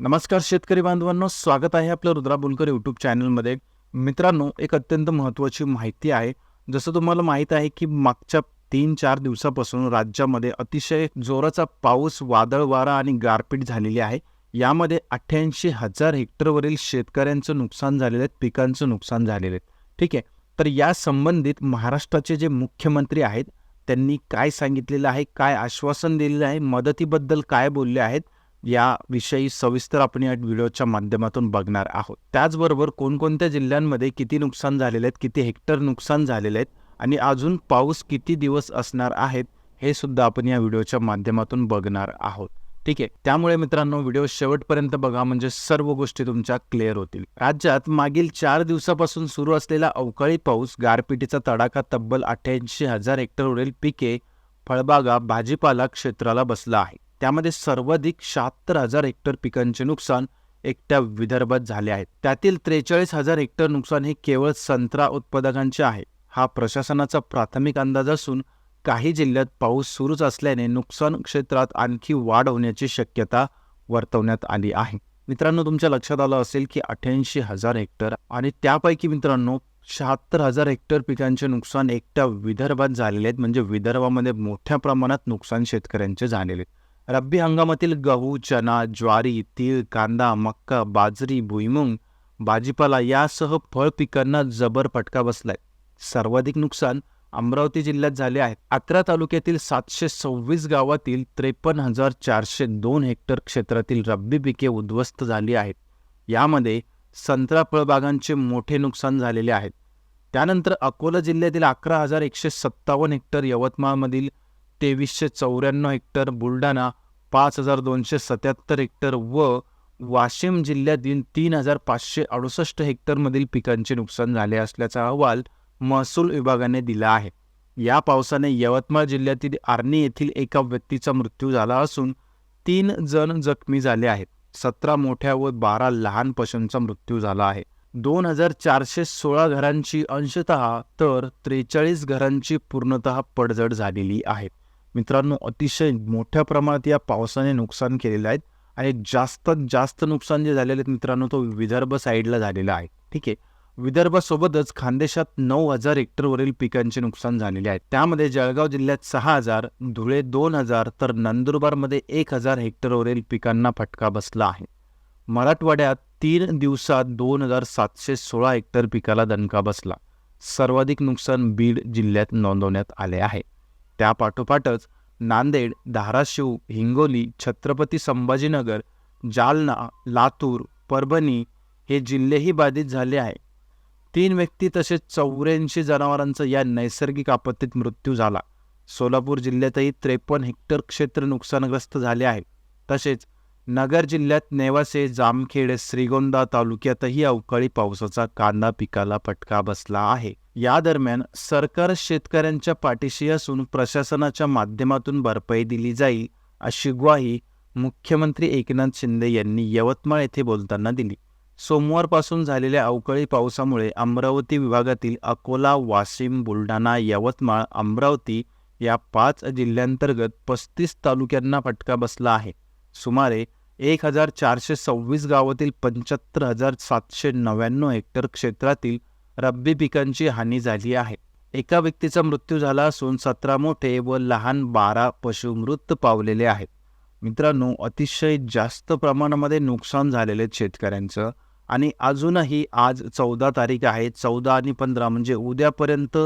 नमस्कार शेतकरी बांधवांनो स्वागत आहे आपलं रुद्रा बोलकर यूट्यूब चॅनलमध्ये मित्रांनो एक अत्यंत महत्त्वाची माहिती आहे. जसं तुम्हाला माहीत आहे की मागच्या तीन चार दिवसापासून राज्यामध्ये अतिशय जोराचा पाऊस वादळ वारा आणि गारपीट झालेली आहे. यामध्ये अठ्ठ्याऐंशी हजार हेक्टरवरील शेतकऱ्यांचं नुकसान झालेलं आहे पिकांचं नुकसान झालेलं आहे. ठीक आहे? तर या संबंधित महाराष्ट्राचे जे मुख्यमंत्री आहेत त्यांनी काय सांगितलेलं आहे काय आश्वासन दिलेलं आहे मदतीबद्दल काय बोलले आहेत याविषयी सविस्तर आपण या व्हिडिओच्या माध्यमातून बघणार आहोत. त्याचबरोबर कोणकोणत्या जिल्ह्यांमध्ये किती नुकसान झालेले आहेत किती हेक्टर नुकसान झालेले आहेत आणि अजून पाऊस किती दिवस असणार आहेत हे सुद्धा आपण या व्हिडिओच्या माध्यमातून बघणार आहोत. ठीक आहे? त्यामुळे मित्रांनो व्हिडिओ शेवटपर्यंत बघा म्हणजे सर्व गोष्टी तुमच्या क्लिअर होतील. राज्यात मागील चार दिवसापासून सुरू असलेला अवकाळी पाऊस गारपिटीचा तडाखा तब्बल अठ्ठ्याऐंशी हजार हेक्टरवरील पिके फळबागा भाजीपाला क्षेत्राला बसला आहे. त्यामध्ये सर्वाधिक शहात्तर हजार हेक्टर पिकांचे नुकसान एकट्या विदर्भात झाले आहेत त्यातील त्रेचाळीस हजार हेक्टर नुकसान हे केवळ संत्रा उत्पादकांचे आहे. हा प्रशासनाचा प्राथमिक अंदाज असून काही जिल्ह्यात पाऊस सुरूच असल्याने नुकसान क्षेत्रात आणखी वाढ होण्याची शक्यता वर्तवण्यात आली आहे. मित्रांनो तुमच्या लक्षात आलं असेल की अठ्ठ्याऐंशी हजार हेक्टर आणि त्यापैकी मित्रांनो शहात्तर हजार हेक्टर पिकांचे नुकसान एकट्या विदर्भात झालेले आहेत. म्हणजे विदर्भामध्ये मोठ्या प्रमाणात नुकसान शेतकऱ्यांचे झालेले आहेत. रब्बी हंगामातील गहू चना ज्वारी तीळ कांदा मक्का बाजरी भुईमुंग भाजीपाला यासह फळ पिकांना जबर फटका बसलाय. सर्वाधिक नुकसान अमरावती जिल्ह्यात झाले आहे. अकरा तालुक्यातील सातशे सव्वीस गावातील त्रेपन्न हजार चारशे दोन हेक्टर क्षेत्रातील रब्बी पिके उद्ध्वस्त झाली आहेत. यामध्ये संत्रा फळबागांचे मोठे नुकसान झालेले आहेत त्यानंतर अकोला जिल्ह्यातील अकरा हजार एकशे सत्तावन्न हेक्टर यवतमाळमधील तेवीसशे चौऱ्याण्णव हेक्टर बुलढाणा पाच हजार दोनशे सत्याहत्तर हेक्टर व वाशिम जिल्ह्यातील तीन हजार पाचशे अडुसष्ट हेक्टरमधील पिकांचे नुकसान झाले असल्याचा अहवाल महसूल विभागाने दिला आहे. या पावसाने यवतमाळ जिल्ह्यातील आर्णी येथील एका व्यक्तीचा मृत्यू झाला असून तीन जण जखमी झाले आहेत. सतरा मोठ्या व बारा लहान पशूंचा मृत्यू झाला आहे. दोन हजार चारशे सोळा घरांची अंशतः तर त्रेचाळीस घरांची पूर्णतः पडझड झालेली आहे. मित्रांनो अतिशय मोठ्या प्रमाणात या पावसाने नुकसान केलेलं आहे आणि जास्तीत जास्त नुकसान जे झालेलं आहे मित्रांनो तो विदर्भ साईडला झालेला आहे. ठीक आहे? विदर्भासोबतच खानदेशात नऊ हजार हेक्टरवरील पिकांचे नुकसान झालेले आहे. त्यामध्ये जळगाव जिल्ह्यात सहा हजार धुळे दोन हजार तर नंदुरबारमध्ये एक हजार हेक्टरवरील पिकांना फटका बसला आहे. मराठवाड्यात तीन दिवसात दोन हजार सातशे सोळा हेक्टर पिकाला दणका बसला. सर्वाधिक नुकसान बीड जिल्ह्यात नोंदवण्यात आले आहे. त्यापाठोपाठच नांदेड धाराशिव हिंगोली छत्रपती संभाजीनगर जालना लातूर परभणी हे जिल्हेही बाधित झाले आहे. तीन व्यक्ती तसेच चौऱ्याऐंशी जनावरांचा या नैसर्गिक आपत्तीत मृत्यू झाला. सोलापूर जिल्ह्यातही त्रेपन्न हेक्टर क्षेत्र नुकसानग्रस्त झाले आहे. तसेच नगर जिल्ह्यात नेवासे जामखेड श्रीगोंदा तालुक्यातही अवकाळी पावसाचा कांदा पिकाला फटका बसला आहे. या दरम्यान सरकार शेतकऱ्यांच्या पाठीशी असून प्रशासनाच्या माध्यमातून भरपाई दिली जाईल अशी ग्वाही मुख्यमंत्री एकनाथ शिंदे यांनी यवतमाळ येथे बोलताना दिली. सोमवारपासून झालेल्या अवकाळी पावसामुळे अमरावती विभागातील अकोला वाशिम बुलढाणा यवतमाळ अमरावती या पाच जिल्ह्यांतर्गत पस्तीस तालुक्यांना फटका बसला आहे. सुमारे एक हजार चारशे सव्वीस गावातील पंच्याहत्तर हजार सातशे नव्याण्णव हेक्टर क्षेत्रातील रब्बी पिकांची हानी झाली आहे. एका व्यक्तीचा मृत्यू झाला असून सतरा मोठे व लहान बारा पशु मृत पावलेले आहेत. मित्रांनो अतिशय जास्त प्रमाणामध्ये नुकसान झालेले शेतकऱ्यांचं आणि अजूनही आज चौदा तारीख आहे. चौदा आणि पंधरा म्हणजे उद्यापर्यंत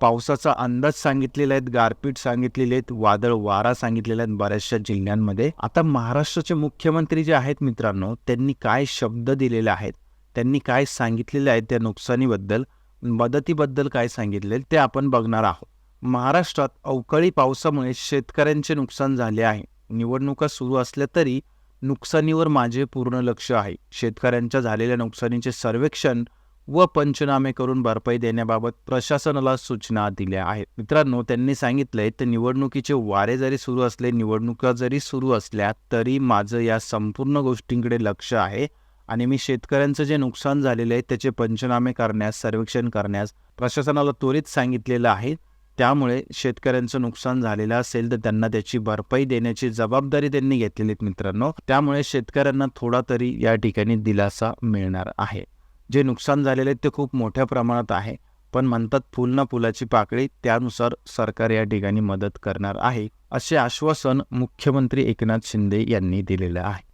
पावसाचा अंदाज सांगितलेला आहेत गारपीट सांगितलेले आहेत वादळ वारा सांगितलेला आहेत बऱ्याचशा जिल्ह्यांमध्ये. आता महाराष्ट्राचे मुख्यमंत्री जे आहेत मित्रांनो त्यांनी काय शब्द दिलेले आहेत? त्यांनी काय सांगितलेले आहे त्या नुकसानीबद्दल मदतीबद्दल काय सांगितले ते आपण बघणार आहोत. महाराष्ट्रात अवकाळी पावसामुळे शेतकऱ्यांचे नुकसान झाले आहे. निवडणुका सुरू असल्या तरी नुकसानीवर माझे पूर्ण लक्ष आहे. शेतकऱ्यांच्या झालेल्या नुकसानीचे सर्वेक्षण व पंचनामे करून भरपाई देण्याबाबत प्रशासनाला सूचना दिल्या आहेत. मित्रांनो त्यांनी सांगितलंय तर निवडणुकीचे वारे जरी सुरू असले निवडणुका जरी सुरू असल्या तरी माझं या संपूर्ण गोष्टींकडे लक्ष आहे. आणि मी शेतकऱ्यांचं जे नुकसान झालेलं आहे त्याचे पंचनामे करण्यास सर्वेक्षण करण्यास प्रशासनाला त्वरित सांगितलेलं आहे. त्यामुळे शेतकऱ्यांचं नुकसान झालेलं असेल तर त्यांना त्याची भरपाई देण्याची जबाबदारी त्यांनी घेतलेली मित्रांनो. त्यामुळे शेतकऱ्यांना थोडा तरी या ठिकाणी दिलासा मिळणार आहे. जे नुकसान झालेले आहे ते खूप मोठ्या प्रमाणात आहे. पण म्हणतात फुल ना फुलाची पाकळी त्यानुसार सरकार या ठिकाणी मदत करणार आहे असे आश्वासन मुख्यमंत्री एकनाथ शिंदे यांनी दिलेलं आहे.